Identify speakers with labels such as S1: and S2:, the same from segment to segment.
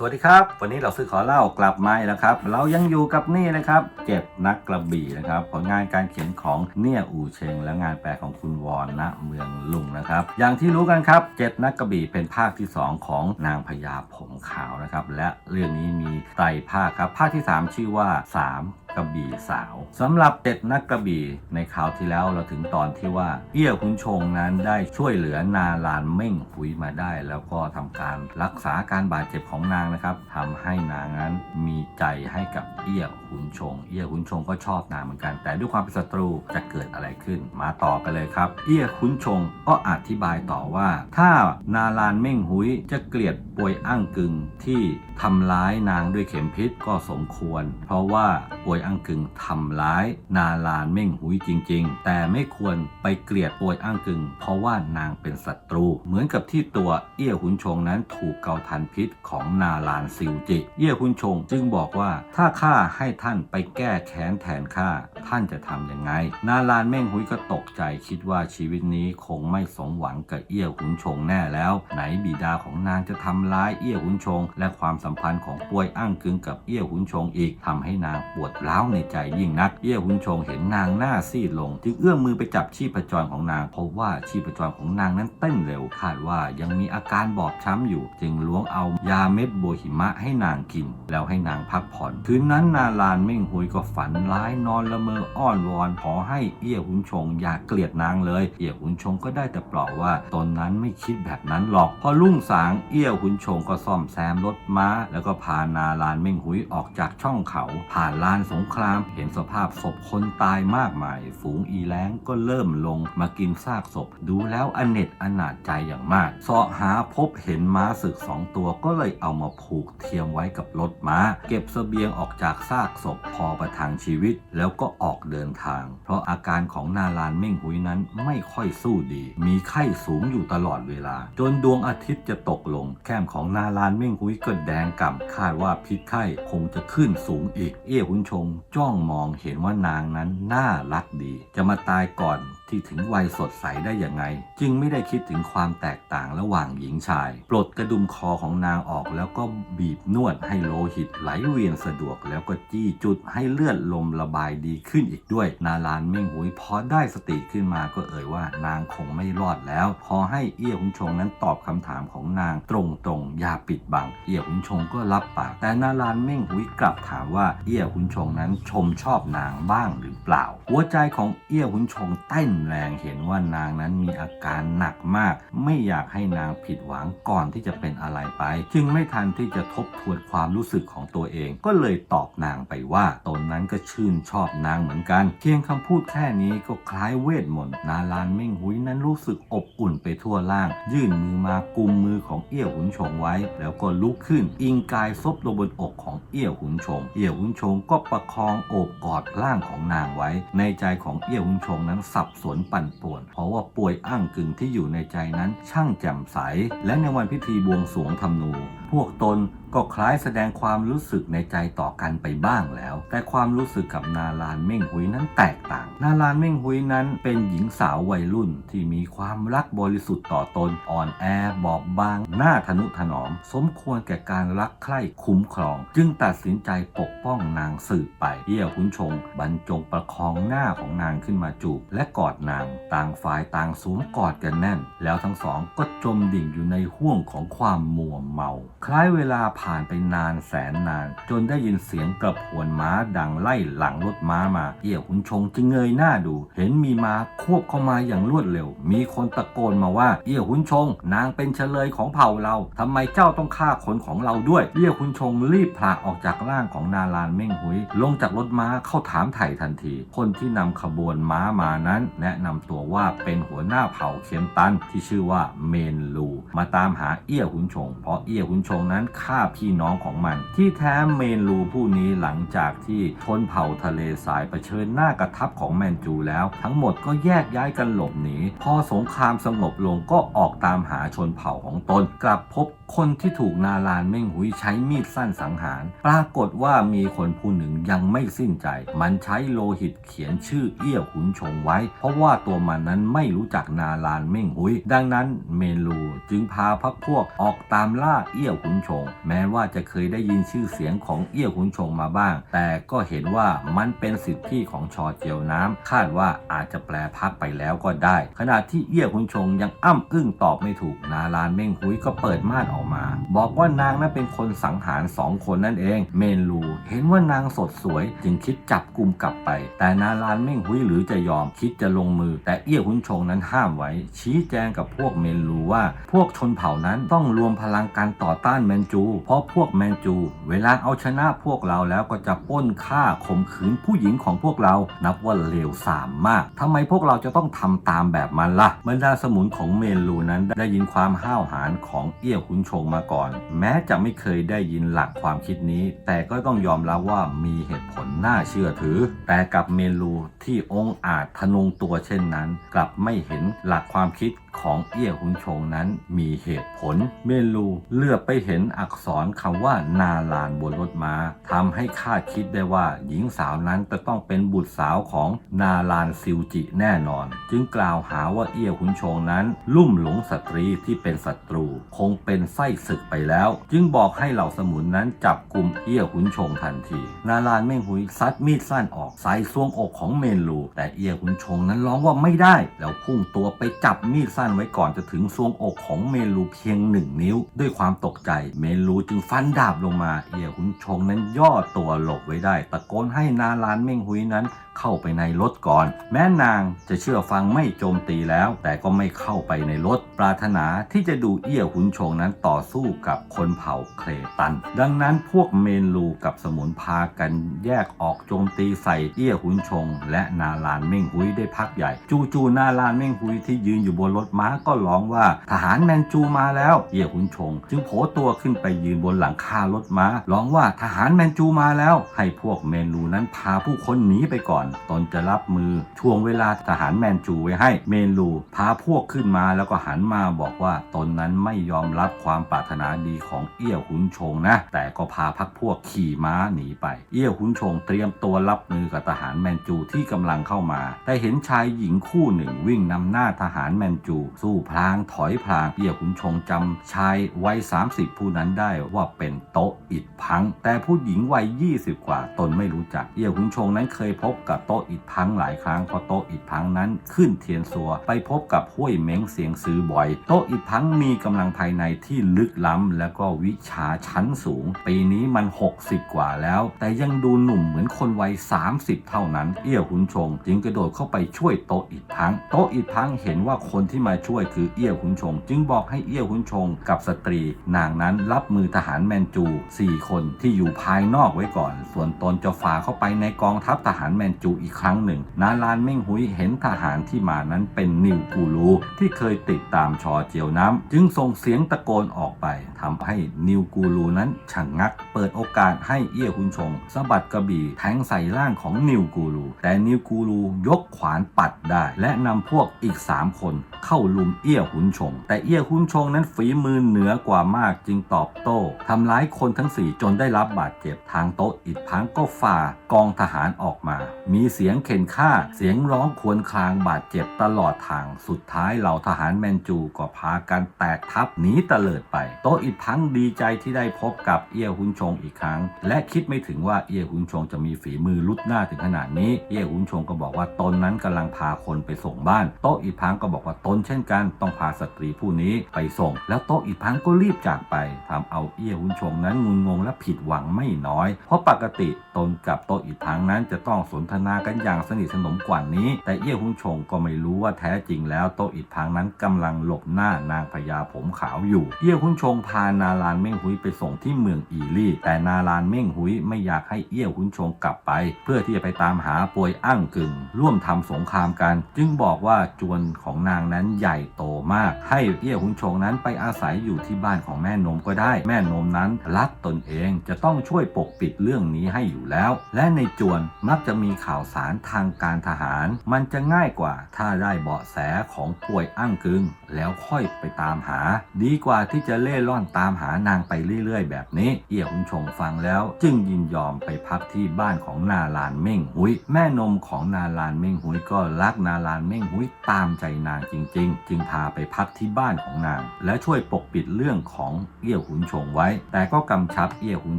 S1: สวัสดีครับ วันนี้เราซื้อขอเล่ากลับมาแล้วครับ เรายังอยู่กับนี่นะครับเจ็ดนักกระบี่นะครับ ผลงานการเขียนของเนี่ยอูเชง และงานแปลของคุณวอนณเมืองลุงนะครับ อย่างที่รู้กันครับเจ็ดนักกระบี่เป็นภาคที่ 2 ของนางพญาผมขาวนะครับ และเรื่องนี้มีไตรภาคครับ ภาคที่ 3 ชื่อว่า 3กระบี่สาวสำหรับเจ็ดนักกระบี่ในคราวที่แล้วเราถึงตอนที่ว่าเอี้ยคุณชงนั้นได้ช่วยเหลือนาลานเม่งหุยมาได้ แล้วก็ทำการรักษาอาการบาดเจ็บของนางนะครับทำให้นางนั้นมีใจให้กับเอี้ยคุณชง เอี้ยคุณชงก็ชอบนางเหมือนกัน แต่ด้วยความเป็นศัตรูจะเกิดอะไรขึ้น มาต่อกันเลยครับ เอี้ยคุณชงก็อธิบายต่อว่า ถ้านาลานเม่งหุยจะเกลียดป่วยอ้างกึงที่ทำร้ายนางด้วยเข็มพิษก็สมควร เพราะว่าป่วยอ้างกึงทำร้าย นาลานเม่งหุยจริง ๆ แต่ไม่ควรไปเกลียดป่วยอ้างกึง เพราะว่านางเป็นศัตรู เหมือนกับที่ตัวเอี้ยหุนชงนั้นถูกเกาทันพิษของนาลานซิวจิ เอี้ยหุนชงจึงบอกว่าถ้าข้าให้ท่านไปแก้แค้นแทนข้า ท่านจะทำยังไง นาลานเม่งหุยก็ตกใจคิดว่าชีวิตนี้คงไม่สมหวังกับเอี้ยวหุนชงแน่แล้ว ไหนบิดาของนางจะทำร้ายเอี้ยวหุนชง และความสัมพันธ์ของป่วยอ้างกึงกับเอี้ยวหุนชงอีกทำให้นางปวดร้าวในใจยิ่งนัก เอี้ยวหุนชงเห็นนางหน้าซีดลง จึงเอื้อมมือไปจับชีพจรของนางพบว่าชีพจรของนางนั้นเต้นเร็วคาดว่ายังมีอาการบอบช้ำอยู่ จึงล้วงเอายาเม็ดโบหิมะให้นางกิน แล้วให้นางพักผ่อนคืนนั้นนาลานเม่งหุยก็ฝันร้ายนอนละเมออ้อนวอนขอให้เอี้ยหุนชงอย่าเกลียดนางเลย เอี้ยหุนชงก็ได้แต่ปลอบว่าตนนั้นไม่คิดแบบนั้นหรอกพอรุ่งสางเอี้ยหุนชงก็ซ่อมแซมรถม้า แล้วก็พานาลานเม่งหุยออกจากช่องเขา ผ่านลานสงคราม เห็นสภาพศพคนตายมากมาย ฝูงอีแล้งก็เริ่มลงมากินซากศพ ดูแล้วอเนจอนาจใจอย่างมากเสาะหาพบเห็นม้าศึกสองตัวก็เลยเอามาผูกเทียมไว้กับรถม้า เก็บเสบียงออกจากซากศพพอประทังชีวิต แล้วก็ออกเดินทาง เพราะอาการของนาลานเม่งหุยนั้นไม่ค่อยสู้ดี มีไข้สูงอยู่ตลอดเวลา จนดวงอาทิตย์จะตกลง แก้มของนาลานเม่งหุยก็แดงก่ำคาดว่าพิษไข้คงจะขึ้นสูงอีก เอี้ยหุนชง จ้องมองเห็นว่านางนั้นน่ารักดี จะมาตายก่อน ที่ถึงวัยสดใสได้ยังไง จึงไม่ได้คิดถึงความแตกต่างระหว่างหญิงชาย ปลดกระดุมคอของนางออกแล้วก็บีบนวดให้โลหิตไหลเวียนสะดวก แล้วก็จี้จุดให้เลือดลมระบายดีขึ้นอีกด้วย นาลานเม่งหุยพอได้สติขึ้นมาก็เอ่ยว่านางคงไม่รอดแล้ว พอให้เอี้ยหุนชงนั้นตอบคำถามของนางตรงๆอย่าปิดบัง เอี้ยหุนชงก็รับปาก แต่นาลานเม่งหุยกลับถามว่าเอี้ยหุนชงนั้นชมชอบนางบ้างหรือเปล่า หัวใจของเอี้ยหุนชงเต้นแรงเห็นว่านางนั้นมีอาการหนักมาก ไม่อยากให้นางผิดหวังก่อนที่จะเป็นอะไรไป จึงไม่ทันที่จะทบทวนความรู้สึกของตัวเอง ก็เลยตอบนางไปว่าตนนั้นก็ชื่นชอบนางเหมือนกัน เพียงคำพูดแค่นี้ก็คล้ายเวทมนต์นาลานเม่งหุยนั้นรู้สึกอบอุ่นไปทั่วร่าง ยื่นมือมากุมมือของเอี้ยวหุนชงไว้ แล้วก็ลุกขึ้น อิงกายซบลงบนอกของเอี้ยวหุนชง เอี้ยวหุนชงก็ประคองโอบกอดร่างของนางไว้ ในใจของเอี้ยวหุนชงนั้นสับสนปั่นป่วน เพราะว่าป่วยอ้างกึ่งที่อยู่ในใจนั้นช่างแจ่มใส และในวันพิธีบวงสรวงทำนู พวกตนก็คล้ายแสดงความรู้สึกในใจต่อกันไปบ้างแล้ว แต่ความรู้สึกกับนาลานเม่งหุยนั้นแตกต่าง นาลานเม่งหุยนั้นเป็นหญิงสาววัยรุ่นที่มีความรักบริสุทธิ์ต่อตนอ่อนแอบอบบาง หน้าทนุถนอม สมควรแก่การรักใคร่คุ้มครอง จึงตัดสินใจปกป้องนางสืบไปเอี้ยขุนชง บรรจงประคองหน้าของนางขึ้นมาจูบและกอดนาง ต่างฝ่ายต่างสวมกอดกันแน่น แล้วทั้งสองก็จมดิ่งอยู่ในห่วงของความมัวเมา คล้ายเวลาผ่านไปนานแสนนาน จนได้ยินเสียงกระพวนม้าดังไล่หลังรถม้ามา เอี่ยวขุนชงจึงเงยหน้าดู เห็นมีม้าควบเข้ามาอย่างรวดเร็ว มีคนตะโกนมาว่า เอี่ยวขุนชง นางเป็นเฉลยของเผ่าเราทำไมเจ้าต้องฆ่าคนของเราด้วย เอี่ยวขุนชงรีบพลาออกจากร่างของนาลานเม่งหุย ลงจากรถม้าเข้าถามไถ่ทันที คนที่นำขบวนม้ามานั้น แนะนำตัวว่าเป็นหัวหน้าเผ่าเคียมตันที่ชื่อว่าเมนลู มาตามหาเอี้ยหุนชง เพราะเอี้ยหุนชงนั้นฆ่าพี่น้องของมัน ที่แท้เมนลูผู้นี้หลังจากที่ชนเผ่าทะเลทรายเผชิญหน้ากระทับของแมนจูแล้ว ทั้งหมดก็แยกย้ายกันหลบหนี พอสงครามสงบลงก็ออกตามหาชนเผ่าของตน กลับพบคนที่ถูกนาลานเม่งหุยใช้มีดสั้นสังหาร ปรากฏว่ามีคนผู้หนึ่งยังไม่สิ้นใจ มันใช้โลหิตเขียนชื่อเอี้ยขุนชงไว้ เพราะว่าตัวมันนั้นไม่รู้จักนาลานเม่งหุย ดังนั้นเมนลูจึงพาพักพวกออกตามล่าเอี้ยขุนชงแม้ม้ว่าจะเคยได้ยินชื่อเสียงของเอี้ยขุนชงมาบ้าง แต่ก็เห็นว่ามันเป็นสิทธิของชอเจียวน้ำคาดว่าอาจจะแปลพักไปแล้วก็ได้ ขณะที่เอี้ยขุนชงยังอ้ำอึ้งตอบไม่ถูกนาลานเม่งหุยก็เปิดม่านออกมา บอกว่านางนั้นเป็นคนสังหารสองคนนั่นเอง เมนลูเห็นว่านางสดสวยจึงคิดจับกลุ่มกลับไป แต่นาลานเม่งหุยหรือจะยอมคิดจะลงมือ แต่เอี้ยขุนชงนั้นห้ามไว้ ชี้แจงกับพวกเมนลูว่า พวกชนเผ่านั้นต้องรวมพลังการต่อต้านแมนจูเพราะพวกแมนจู เวลาเอาชนะพวกเราแล้วก็จะป้นฆ่าข่มขืนผู้หญิงของพวกเรา นับว่าเลวสามมากทำไมพวกเราจะต้องทำตามแบบมันล่ะบรรดาสมุนของเมนลูนั้นได้ยินความห้าวหาญของเอี้ยขุนชงมาก่อน แม้จะไม่เคยได้ยินหลักความคิดนี้ แต่ก็ต้องยอมรับว่ามีเหตุผลน่าเชื่อถือ แต่กับเมนลูที่องค์อาจทะนงตัวเช่นนั้น กลับไม่เห็นหลักความคิด ของเอี้ยหุนชงนั้นมีเหตุผล เมลูเลือกไปเห็นอักษรคำว่านาลานบนรถม้าทำให้คาดคิดได้ว่าหญิงสาวนั้นจะต้องเป็นบุตรสาวของนาลานซิวจิแน่นอน จึงกล่าวหาว่าเอี้ยหุนชงนั้น ลุ่มหลงสตรีที่เป็นศัตรู คงเป็นไส้ศึกไปแล้ว จึงบอกให้เหล่าสมุนนั้นจับกลุ่มเอี้ยหุนชงทันที นาลานเม่งหุยซัดมีดสั้นออกใส่ซวงอกของเมลู แต่เอี้ยหุนชงนั้นร้องว่าไม่ได้ แล้วพุ่งตัวไปจับมีดสั้นไว้ก่อนจะถึงซวงอกของเมลูเพียงหนึ่งนิ้ว ด้วยความตกใจเมลูจึงฟันดาบลงมา เอี้ยหุนชงนั้นย่อตัวหลบไว้ได้ ตะโกนให้นาลานเม่งหุยนั้นเข้าไปในรถก่อน แม้นางจะเชื่อฟังไม่โจมตีแล้ว แต่ก็ไม่เข้าไปในรถ ปรารถนาที่จะดูเอี้ยหุนชงนั้นต่อสู้กับคนเผ่าเคลตัน ดังนั้นพวกเมนลูกับสมุนพากันแยกออกโจมตีใส่เอี้ยหุนชง และนาลานเม่งหุยได้พักใหญ่ จู่ๆนาลานเม่งหุยที่ยืนอยู่บนรถม้าก็ร้องว่าทหารแมนจูมาแล้วเอี้ยหุนชง จึงโผล่ตัวขึ้นไปยืนบนหลังคารถม้า ร้องว่าทหารแมนจูมาแล้ว ให้พวกเมนูนั้นพาผู้คนหนีไปก่อน ตนจะรับมือช่วงเวลาทหารแมนจูไว้ให้เมนูพาพวกขึ้นมาแล้วก็หันมาบอกว่าตนนั้นไม่ยอมรับความปรารถนาดีของเอี้ยหุนชงนะ แต่ก็พาพักพวกขี่ม้าหนีไป เอี้ยหุนชงเตรียมตัวรับมือกับทหารแมนจูที่กำลังเข้ามา แต่เห็นชายหญิงคู่หนึ่งวิ่งนำหน้าทหารแมนจูสู้พลางถอยพลางเอี้ยหุนชงจำชายวัย 30 ผู้นั้นได้ว่าเป็นโต๊ะอิดพัง แต่ผู้หญิงวัย 20 กว่าตนไม่รู้จัก เอี้ยหุนชงนั้นเคยพบกับโต๊ะอิดพังหลายครั้งเพราะโต๊ะอิดพังนั้นขึ้นเทียนซัว ไปพบกับห้วยเม้งเสียงซื้อบ่อย โต๊ะอิดพังมีกำลังภายในที่ลึกล้ำและก็วิชาชั้นสูง ปีนี้มัน 60 กว่าแล้ว แต่ยังดูหนุ่มเหมือนคนวัย 30 เท่านั้น เอี้ยหุนชง จึงกระโดดเข้าไปช่วยโต๊ะอิดพัง โต๊ะอิดพังเห็นว่าคนที่มาช่วยคือเอี้ยหุนชง จึงบอกให้เอี้ยหุนชงกับสตรี นางนั้นรับมือทหารแมนจู 4 คนที่อยู่ภายนอกไว้ก่อน ส่วนตนจะฝ่าเข้าไปในกองทัพทหารแมนจูอีกครั้งหนึ่ง นาลานเม่งหุยเห็นทหารที่มานั้นเป็นนิวกูรูที่เคยติดตามชอเจียวน้ำ จึงส่งเสียงตะโกนออกไปทำให้นิวกูรูนั้นชะงงัก เปิดโอกาสให้เอี้ยหุนชงสะบัดกระบี่แทงใส่ร่างของนิวกูรูแต่นิวกูรูยกขวานปัดได้ และนำพวกอีก 3 คนเข้าลุมเอี้ยหุนชง แต่เอี้ยหุนชงนั้นฝีมือเหนือกว่ามากจึงตอบโต้ทำร้ายคนทั้ง4จนได้รับบาดเจ็บทางโต๊ะอิดพังก็ฝ่ากองทหารออกมา มีเสียงเข็นฆ่าเสียงร้องควญครางบาดเจ็บตลอดทางสุดท้ายเหล่าทหารแมนจูก็พากันแตกทัพหนีเตลิดไป โต๊ะอิดพังดีใจที่ได้พบกับเอี้ยหุนชงอีกครั้ง และคิดไม่ถึงว่าเอี้ยหุนชงจะมีฝีมือลุดหน้าถึงขนาดนี้เอี้ยหุนชงก็บอกว่าตนนั้นกำลังพาคนไปส่งบ้าน โต๊ะอิดพังก็บอกว่าตนเช่นกันต้องพาสตรีผู้นี้ไปส่ง แล้วโต๊ะอิดพังก็รีบจากไปทำเอาเอี้ยหุนชงนั้นงุนงงและผิดหวังไม่น้อย เพราะปกติตนกับโต๊ะอิดพังนั้นจะต้องสนทนากันอย่างสนิทสนมกว่านี้ แต่เอี้ยหุนชงก็ไม่รู้ว่าแท้จริงแล้วโต๊ะอิดพังนั้นกำลังหลบหน้านางพญาผมขาวอยู่ เอี้ยหุนชงพานาลานเม่งหุยไปส่งที่เมืองอีลี่ แต่นาลานเม่งหุยไม่อยากให้เอี้ยหุนชงกลับไป เพื่อที่จะไปตามหาป่วยอ้างกึ่งร่วมทำสงครามกัน จึงบอกว่าจวนของนางนั้นใหญ่โตมาก ให้เอี้ยหุนชงนั้นไปอาศัยอยู่ที่บ้านของแม่นมก็ได้ แม่นมนั้นรักตนเองจะต้องช่วยปกปิดเรื่องนี้ให้อยู่แล้ว และในจวนมักจะมีข่าวสารทางการทหาร มันจะง่ายกว่าถ้าได้เบาะแสของป่วยอ้างกึง แล้วค่อยไปตามหา ดีกว่าที่จะเล่ร่อนตามหานางไปเรื่อยๆ แบบนี้ เอี่ยหุนชงฟังแล้ว จึงยินยอมไปพักที่บ้านของนาลานเม่งหุย แม่นมของนาลานเม่งหุยก็รักนาลานเม่งหุยตามใจนางจริงๆจึงพาไปพักที่บ้านของนาง และช่วยปกปิดเรื่องของเอี้ยหุนชงไว้ แต่ก็กำชับเอี้ยหุน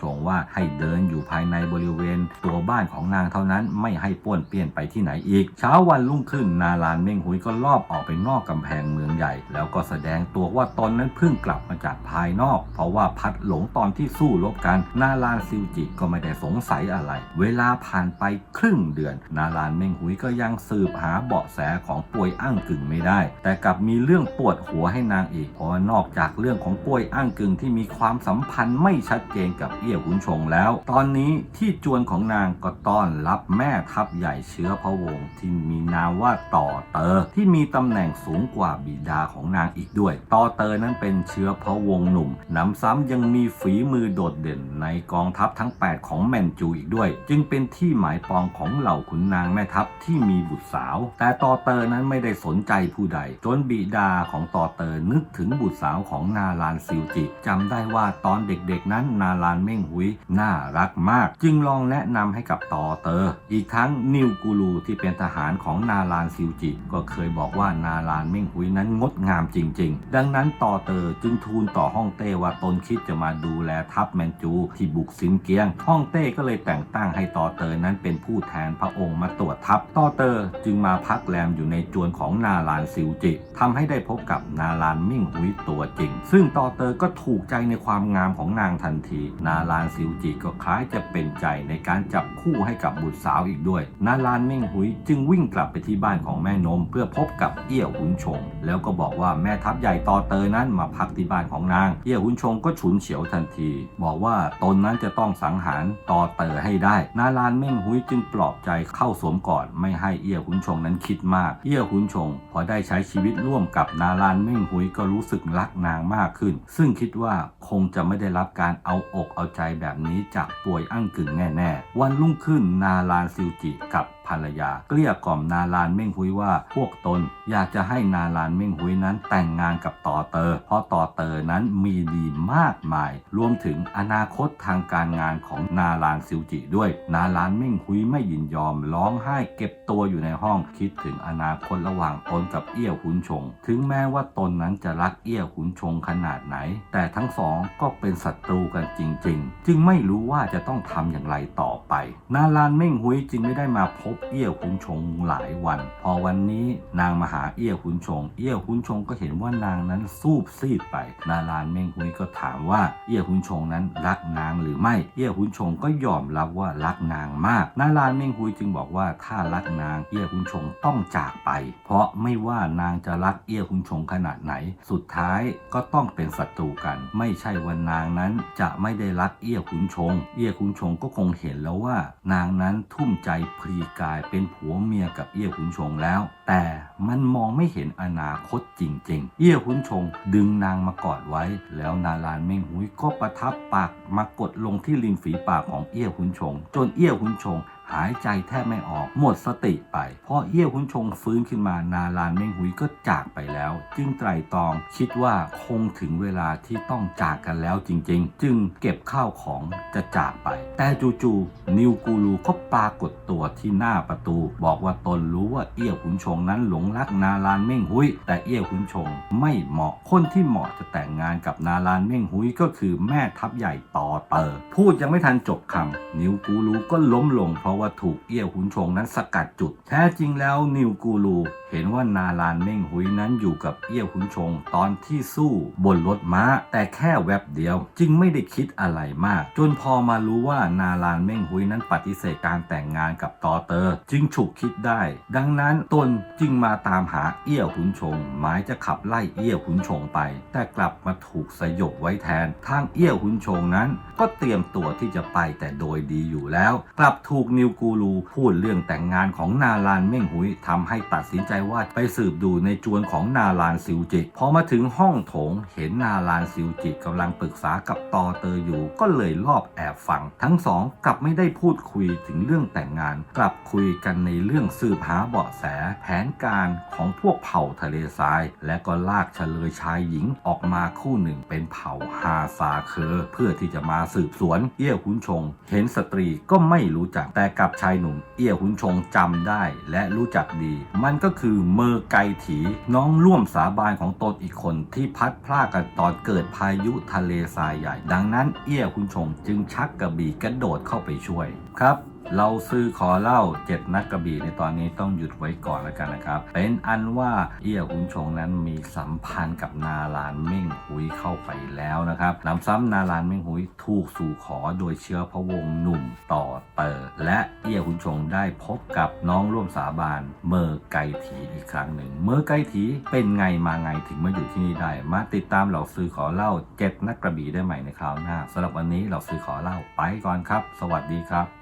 S1: ชงว่าให้เดินอยู่ภายในบริเวณ ตัวบ้านของนางเท่านั้นไม่ให้ป้วนเปี้ยนไปที่ไหนอีก เช้าวันรุ่งขึ้นนาลานเม่งหุยก็ลอบออกไปนอกกำแพงเมืองใหญ่ แล้วก็แสดงตัวว่าตนนั้นเพิ่งกลับมาจากภายนอก เพราะว่าพัดหลงตอนที่สู้รบกัน นาลานซิวจิก็ไม่ได้สงสัยอะไร เวลาผ่านไปครึ่งเดือน นาลานเม่งหุยก็ยังสืบหาเบาะแสของป่วยอ้างกึ่งไม่ได้ แต่กลับมีเรื่องปวดหัวให้นางอีกเพราะนอกจากเรื่องของป่วยอ้างกึ่งที่มีความสัมพันธ์ไม่ชัดเจนกับเอี้ยหุนชงแล้ว ตอนนี้ที่จวนของนางก็ต้อนรับแม่ทัพใหญ่เชื้อพระวงศ์ที่มีนามว่าต่อเตอที่มีตำแหน่งสูงกว่าบิดาของนางอีกด้วย ต่อเตอนั้นเป็นเชื้อพระวงศ์หนุ่มหนำซ้ำยังมีฝีมือโดดเด่นในกองทัพทั้ง 8 ของแมนจูอีกด้วย จึงเป็นที่หมายปองของเหล่าขุนนางแม่ทัพที่มีบุตรสาว แต่ต่อเตอนั้นไม่ได้สนใจผู้ใดจนบิดาของต่อเตอนึกถึงบุตรสาวของนาลานซิวจิจำได้ว่าตอนเด็กๆนั้นนาลานเม่งหุยน่ารักมาก จึงลองแนะนำให้กับต่อเตออีกทั้งนิวกูรูที่เป็นทหารของนาลานซิวจิ ก็เคยบอกว่านาลานเม่งหุยนั้นงดงามจริง ๆ ดังนั้นต่อเตอจึงทูลต่อฮ่องเต้ว่าตนคิดจะมาดูแลทัพแมนจูที่บุกซินเกียงฮ่องเต้ก็เลยแต่งตั้งให้ต่อเตอนั้นเป็นผู้แทนพระองค์มาตรวจทัพต่อเตอจึงมาพักแรมอยู่ในจวนของนาลานซิวจิทำให้ได้พบกับนาลานมิ่งหุยตัวจริง ซึ่งต่อเตอก็ถูกใจในความงามของนางทันที นาลานซิวจิก็คล้ายจะเป็นใจในการจับคู่ให้กับบุตรสาวอีกด้วย นาลานมิ่งหุยจึงวิ่งกลับไปที่บ้านของแม่นม เพื่อพบกับเอี้ยวหุนชง แล้วก็บอกว่าแม่ทัพใหญ่ต่อเตอนั้นมาพักที่บ้านของนาง เอี้ยวหุนชงก็ฉุนเฉียวทันที บอกว่าตนนั้นจะต้องสังหารต่อเตอให้ได้ นาลานเม่งหุยจึงปลอบใจเข้าสวมกอดไม่ให้เอี้ยวหุนชงนั้นคิดมาก เอี้ยวหุนชงพอได้ใช้ชีวิตร่วมกับนาลานเม่งหุยก็รู้สึกรักนางมากขึ้น ซึ่งคิดว่าคงจะไม่ได้รับการเอาอกเอาใจแบบนี้จากป่วยอั้งกึ่งแน่ ๆ วันรุ่งขึ้นนาลานซิวจิกับ รรยา เกลี้ยกล่อมนาลานเม่งหุยว่า พวกตนอยากจะให้นาลานเม่งหุยนั้นแต่งงานกับต่อเตอเพราะต่อเตอนั้นมีดีมากมาย รวมถึงอนาคตทางการงานของนาลานซิวจิด้วย นาลานเม่งหุยไม่ยินยอมร้องไห้เก็บตัวอยู่ในห้องคิดถึงอนาคตระหว่างตนกับเอี้ยวหุนชง ถึงแม้ว่าตนนั้นจะรักเอี้ยวหุนชงขนาดไหน แต่ทั้งสองก็เป็นศัตรูกันจริง ๆ จึงไม่รู้ว่าจะต้องทำอย่างไรต่อไป นาลานเม่งหุยจึงไม่ได้มาพบเอี้ยวหุนชงหลายวัน พอวันนี้นางมาหาเอี้ยวหุนชง เอี้ยวหุนชงก็เห็นว่านางนั้นสูบซีดไป นาลานเมงหุยก็ถามว่าเอี้ยวหุนชงนั้นรักนางหรือไม่ เอี้ยวหุนชงก็ยอมรับว่ารักนางมาก นาลานเมงหุยจึงบอกว่าถ้ารักนางเอี้ยวหุนชงต้องจากไป เพราะไม่ว่านางจะรักเอี้ยวหุนชงขนาดไหน สุดท้ายก็ต้องเป็นศัตรูกัน ไม่ใช่วันนางนั้นจะไม่ได้รักเอี้ยวหุนชง เอี้ยวหุนชงก็คงเห็นแล้วว่านางนั้นทุ่มใจพลีกายเป็นผัวเมียกับเอี้ยขุนชงแล้ว แต่มันมองไม่เห็นอนาคตจริง ๆ เอี้ยขุนชงดึงนางมากอดไว้ แล้วนาลานเม่งหุยก็ประทับปากมากดลงที่ริมฝีปากของเอี้ยขุนชง จนเอี้ยขุนชง หายใจแทบไม่ออกหมดสติไปพอเอี้ยวหุนชงฟื้นขึ้นมานาลานเม่งหุยก็จากไปแล้ว จึงไตรตรองคิดว่าคงถึงเวลาที่ต้องจากกันแล้วจริง ๆ จึงเก็บข้าวของจะจากไป แต่จู่ๆนิวกูรูก็ปรากฏตัวที่หน้าประตู บอกว่าตนรู้ว่าเอี้ยวหุนชงนั้นหลงรักนาลานเม่งหุย แต่เอี้ยวหุนชงไม่เหมาะคนที่เหมาะจะแต่งงานกับนาลานเม่งหุยก็คือแม่ทัพใหญ่ต่อเตอร์พูดยังไม่ทันจบคำนิวกูรูก็ล้มลงเพราะว่าถูกเอี้ยวหุนชงนั้นสกัดจุด แท้จริงแล้วนิวกูรู เห็นว่านาลานเม่งหุยนั้นอยู่กับเอี้ยวหุนชงตอนที่สู้บนรถม้า แต่แค่แวบเดียว จึงไม่ได้คิดอะไรมาก จนพอมารู้ว่านาลานเม่งหุยนั้นปฏิเสธการแต่งงานกับตอเตอร์จึงฉุกคิดได้ ดังนั้นตนจึงมาตามหาเอี้ยวหุนชง หมายจะขับไล่เอี้ยวหุนชงไป แต่กลับมาถูกสยบไว้แทน ทางเอี้ยวหุนชงนั้น ก็เตรียมตัวที่จะไปแต่โดยดีอยู่แล้ว กลับถูกนิวกูรูพูดเรื่องแต่งงานของนาลานเม่งหุยทำให้ตัดสินใจว่าไปสืบดูในจวนของนาลานซิวจิพอมาถึงห้องโถงเห็นนาลานซิวจิกำลังปรึกษากับตอเตออยู่ ก็เลยลอบแอบฟัง ทั้งสองกลับไม่ได้พูดคุยถึงเรื่องแต่งงาน กลับคุยกันในเรื่องสืบหาเบาะแส แผนการของพวกเผ่าทะเลทราย และก็ลากเฉลยชายหญิงออกมาคู่หนึ่งเป็นเผ่าฮาซาเคอเพื่อที่จะมาสืบสวนเอี้ยหุนชง เห็นสตรีก็ไม่รู้จักแต่กับชายหนุ่ม เอี้ยหุนชงจำได้และรู้จักดี มันก็คือเมอร์ไกถี น้องร่วมสาบานของตนอีกคนที่พัดพลากกันตอนเกิดพายุทะเลทรายใหญ่ ดังนั้นเอี้ยคุณชงจึงชักกระบี่กระโดดเข้าไปช่วยครับ เราซื้อขอเล่าเจ็ดนักกระบี่ในตอนนี้ต้องหยุดไว้ก่อนแล้วกันนะครับ เป็นอันว่าเอี้ยหุนชงนั้นมีสัมพันธ์กับนาลานเม่งหุยเข้าไปแล้วนะครับนำซ้ำนาลานเม่งหุยถูกสู่ขอโดยเชื้อพระวงศ์หนุ่มต่อเตอและเอี้ยหุนชงได้พบกับน้องร่วมสาบานเมอร์ไกถีอีกครั้งหนึ่ง เมอร์ไกถีเป็นไงมาไงถึงมาอยู่ที่นี่ได้ มาติดตามเหล่าซื้อขอเล่าเจ็ดนักกระบี่ได้ใหม่ในคราวหน้าสำหรับวันนี้เหล่าซื้อขอเล่าไปก่อนครับ สวัสดีครับ